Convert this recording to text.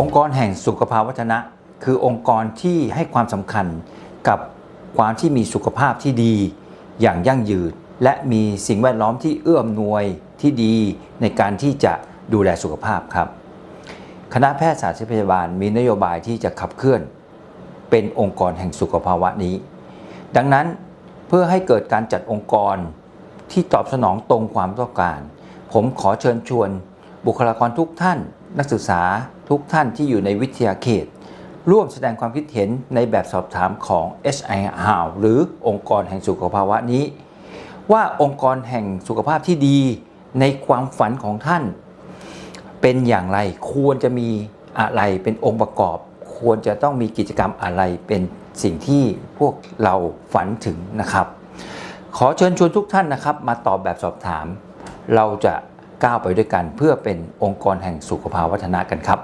องค์กรแห่งสุขภาวัฒนะ คือองค์กรที่ให้ความสำคัญกับความที่มีสุขภาพที่ดี อย่างยั่งยืน และมีสิ่งแวดล้อมที่เอื้ออำนวยที่ดีในการที่จะดูแลสุขภาพครับ คณะแพทยศาสตร์พยาบาลมีนโยบายที่จะขับเคลื่อน เป็นองค์กรแห่งสุขภาวะนี้ ดังนั้นเพื่อให้เกิดการจัดองค์กรที่ตอบสนองตรงความต้องการ ผมขอเชิญชวนบุคลากรทุกท่าน นักศึกษาทุกท่านที่อยู่ในวิทยาเขต ร่วมแสดงความคิดเห็นในแบบสอบถามของ HI How หรือองค์กรแห่งสุขภาวะนี้ ว่าองค์กรแห่งสุขภาพที่ดีในความฝันของท่าน เป็นอย่างไรควรจะมีอะไรเป็นองค์ประกอบ ควรจะต้องมีกิจกรรมอะไรเป็นสิ่งที่พวกเราฝันถึงนะครับ ขอเชิญชวนทุกท่านนะครับ มาตอบแบบสอบถาม เราจะ ก้าวไปด้วยกัน เพื่อเป็นองค์กรแห่งสุขภาวัฒนะกันครับ